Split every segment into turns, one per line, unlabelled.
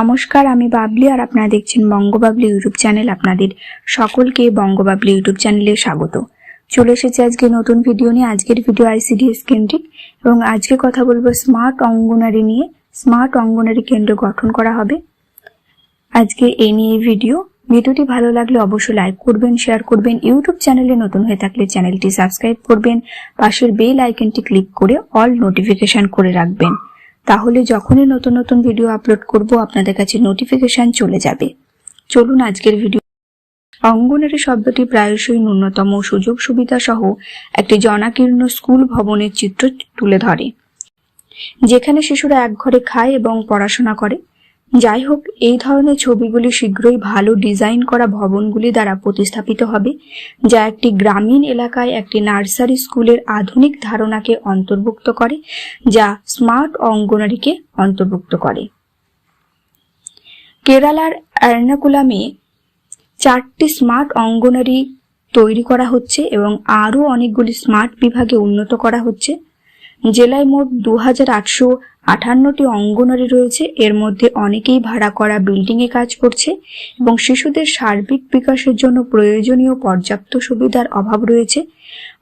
নমস্কার, আমি বাবলি আর আপনারা দেখছেন বঙ্গবাবলি ইউটিউব চ্যানেল আপনাদের সকলকে বঙ্গবাবলি ইউটিউব চ্যানেলে স্বাগত। চলে এসেছে আজকে নতুন ভিডিও নিয়ে, আজকের ভিডিও আইসিডিএস কেন্দ্রিক এবং আজকে কথা বলব স্মার্ট অঙ্গনারী নিয়ে, স্মার্ট অঙ্গনারী কেন্দ্র গঠন করা হবে। আজকে এই নিয়ে ভিডিও। ভিডিওটি ভালো লাগলে অবশ্যই লাইক করবেন, শেয়ার করবেন, ইউটিউব চ্যানেলে নতুন হয়ে থাকলে চ্যানেলটি সাবস্ক্রাইব করবেন, পাশের বেল আইকনটি ক্লিক করে অল নোটিফিকেশন করে রাখবেন। তাহলে যখনই নতুন নতুন ভিডিও আপলোড করব, আপনাদের কাছে নোটিফিকেশন চলে যাবে। চলুন আজকের ভিডিও অঙ্গনের শব্দটি প্রায়শই ন্যূনতম সুযোগ সুবিধা সহ একটি জনাকীর্ণ স্কুল ভবনের চিত্র তুলে ধরে। যেখানে শিশুরা এক ঘরে খায় এবং পড়াশোনা করে। যাই হোক এই ধরনের ছবিগুলি শীঘ্রই ভালো ডিজাইন করা ভবনগুলি দ্বারা প্রতিস্থাপিত হবে, যা একটি গ্রামীণ এলাকায় একটি নার্সারি স্কুলের আধুনিক ধারণাকে অন্তর্ভুক্ত করে, যা স্মার্ট অঙ্গনারীকে অন্তর্ভুক্ত করে। কেরালার এর্নাকুলামে চারটি স্মার্ট অঙ্গনারী তৈরি করা হচ্ছে এবং আরও অনেকগুলি স্মার্ট বিভাগে উন্নত করা হচ্ছে। জেলায় মোট দু হাজার আটশো আটান্নটি অঙ্গনারী রয়েছে। এর মধ্যে অনেকেই ভাড়া করা বিল্ডিংয়ে কাজ করছে এবং শিশুদের সার্বিক বিকাশের জন্য প্রয়োজনীয় পর্যাপ্ত সুবিধার অভাব রয়েছে।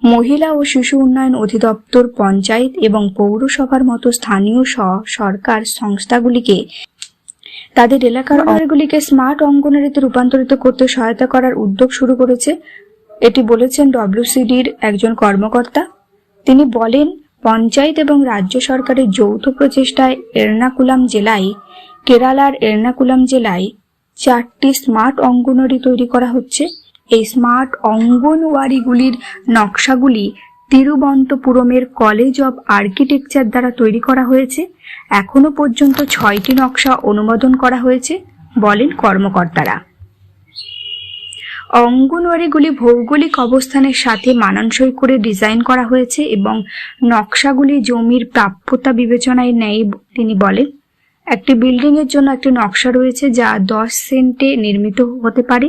মহিলা ও শিশু উন্নয়ন অধিদপ্তর, পঞ্চায়েত এবং পৌরসভার মতো স্থানীয় স- সরকার সংস্থাগুলিকে তাদের এলাকার অঙ্গনগুলিকে স্মার্ট অঙ্গনারীতে রূপান্তরিত করতে সহায়তা করার উদ্যোগ শুরু করেছে। এটি বলেছেন ডব্লিউসিডির একজন কর্মকর্তা। তিনি বলেন পঞ্চায়েত এবং রাজ্য সরকারের যৌথ প্রচেষ্টায় এর্নাকুলাম জেলায়, কেরালার এর্নাকুলাম জেলায় চারটি স্মার্ট অঙ্গনওয়াড়ি তৈরি করা হচ্ছে। এই স্মার্ট অঙ্গনওয়াড়িগুলির নকশাগুলি তিরুবন্তপুরমের কলেজ অব আর্কিটেকচার দ্বারা তৈরি করা হয়েছে। এখনও পর্যন্ত ছয়টি নকশা অনুমোদন করা হয়েছে, বলেন কর্মকর্তারা। অঙ্গনওয়াড়িগুলি ভৌগোলিক অবস্থানের সাথে মানানসই করে ডিজাইন করা হয়েছে এবং নকশাগুলি জমির প্রাপ্যতা বিবেচনায় নেয় তিনি বলেন, একটি বিল্ডিং এর জন্য একটি নকশা রয়েছে যা দশ সেন্টে নির্মিত হতে পারে।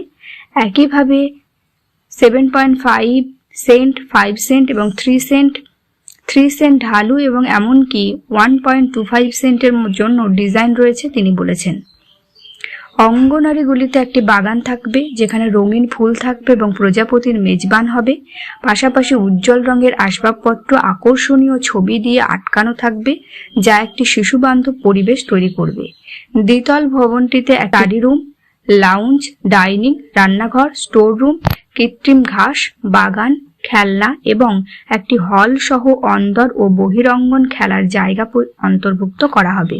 একইভাবে seven point five cent five cent এবং থ্রি সেন্ট থ্রি সেন্ট ঢালু এবং এমনকি ওয়ান পয়েন্ট টু ফাইভ সেন্টের জন্য ডিজাইন রয়েছে, তিনি বলেছেন। অঙ্গনারীগুলিতে একটি বাগান থাকবে, যেখানে রঙিন ফুল থাকবে এবং প্রজাপতির মেজবান হবে। পাশাপাশি উজ্জ্বল রঙের আসবাবপত্র আকর্ষণীয় ছবি দিয়ে আটকানো থাকবে, যা একটি শিশুবান্ধব পরিবেশ তৈরি করবে। দ্বিতল ভবনটিতে স্টাডি রুম লাউঞ্জ ডাইনিং রান্নাঘর স্টোর রুম কৃত্রিম ঘাস, বাগান, খেলনা এবং একটি হল সহ অন্দর ও বহিরঙ্গন খেলার জায়গা অন্তর্ভুক্ত করা হবে।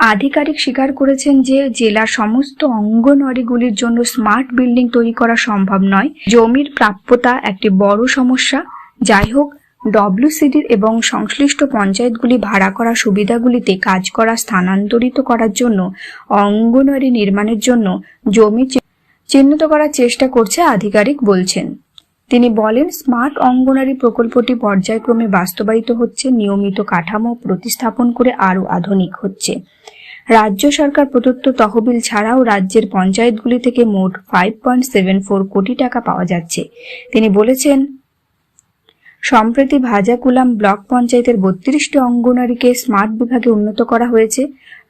আধিকারিক স্বীকার করেছেন যে জেলার সমস্ত অঙ্গনওয়াড়িগুলির জন্য স্মার্ট বিল্ডিং তৈরি করা সম্ভব নয়। জমির প্রাপ্যতা একটি বড় সমস্যা। যাই হোক, ডব্লিউসিডির এবং সংশ্লিষ্ট পঞ্চায়েতগুলি ভাড়া করা সুবিধাগুলিতে কাজ করা স্থানান্তরিত করার জন্য, অঙ্গনওয়াড়ি নির্মাণের জন্য জমি চিহ্নিত করার চেষ্টা করছে আধিকারিক বলছেন। তিনি বলেন, স্মার্ট অঙ্গনারী প্রকল্পটি পর্যায়ক্রমে বাস্তবায়িত হচ্ছে, নিয়মিত কাঠামো প্রতিস্থাপন করে আরও আধুনিক হচ্ছে। রাজ্য সরকার প্রদত্ত তহবিল ছাড়াও রাজ্যের পঞ্চায়েতগুলি থেকে মোট ফাইভ পয়েন্ট সেভেন ফোর কোটি টাকা পাওয়া যাচ্ছে। তিনি বলেছেন, সম্প্রতি ভাজাকুলাম ব্লক পঞ্চায়েতের বত্রিশটি অঙ্গনারীকে স্মার্ট বিভাগে উন্নত করা হয়েছে।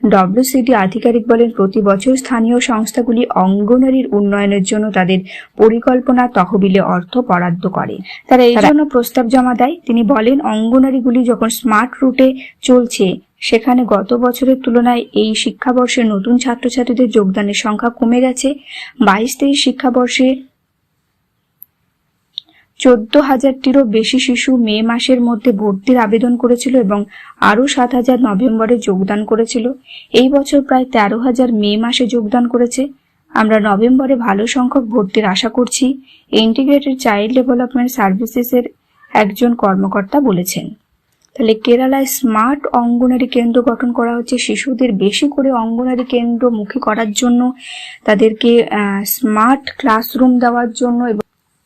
ডব্লিউসিডি আধিকারিক বলেন প্রতি বছর স্থানীয় সংস্থাগুলি অঙ্গনারীর উন্নয়নের জন্য তাদের পরিকল্পনা তহবিলে অর্থ বরাদ্দ করে। তারা এই জন্য প্রস্তাব জমা দেয়। তিনি বলেন অঙ্গনারীগুলি যখন স্মার্ট রুটে চলছে সেখানে গত বছরের তুলনায় এই শিক্ষাবর্ষে নতুন ছাত্রছাত্রীদের যোগদানের সংখ্যা কমে গেছে। বাইশ তেইশ শিক্ষাবর্ষে চোদ্দ হাজারটিরও বেশি শিশু মে মাসের মধ্যে ভর্তির আবেদন করেছিল এবং আরও সাত হাজার নভেম্বরে যোগদান করেছিল। এই বছর প্রায় তেরো হাজার মে মাসে যোগদান করেছে। আমরা নভেম্বরে ভালো সংখ্যক ভর্তির আশা করছি ইন্টিগ্রেটেড চাইল্ড ডেভেলপমেন্ট সার্ভিসেসের একজন কর্মকর্তা বলেছেন। তাহলে কেরালায় স্মার্ট অঙ্গনারী কেন্দ্র গঠন করা হচ্ছে। শিশুদের বেশি করে অঙ্গনারী কেন্দ্রমুখী করার জন্য, তাদেরকে স্মার্ট ক্লাসরুম দেওয়ার জন্য এবং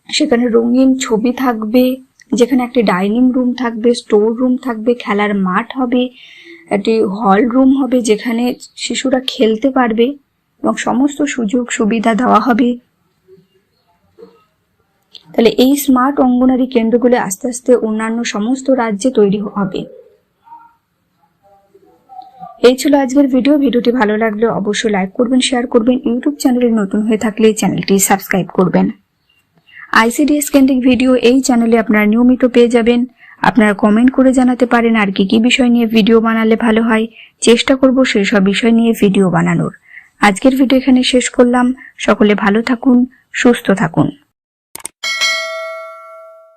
সেখানে রঙিন ছবি থাকবে, যেখানে একটি ডাইনিং রুম থাকবে, স্টোর রুম থাকবে, খেলার মাঠ হবে, একটি হল রুম হবে যেখানে শিশুরা খেলতে পারবে এবং সমস্ত সুযোগ সুবিধা দেওয়া হবে। তাহলে এই স্মার্ট অঙ্গনারী কেন্দ্রগুলো আস্তে আস্তে অন্যান্য সমস্ত রাজ্যে তৈরি হবে। এই ছিল আজকের ভিডিও। ভিডিওটি ভালো লাগলে অবশ্যই লাইক করবেন, শেয়ার করবেন, ইউটিউব চ্যানেলে নতুন হয়ে থাকলে চ্যানেলটি সাবস্ক্রাইব করবেন। আইসিডিএস কেন্দ্রিক ভিডিও এই চ্যানেলে আপনারা নিয়মিত পেয়ে যাবেন। আপনারা কমেন্ট করে জানাতে পারেন আর কি কি বিষয় নিয়ে ভিডিও বানালে ভালো হয়। চেষ্টা করব সেই সব বিষয় নিয়ে ভিডিও বানানোর। আজকের ভিডিও এখানে শেষ করলাম। সকলে ভালো থাকুন, সুস্থ থাকুন।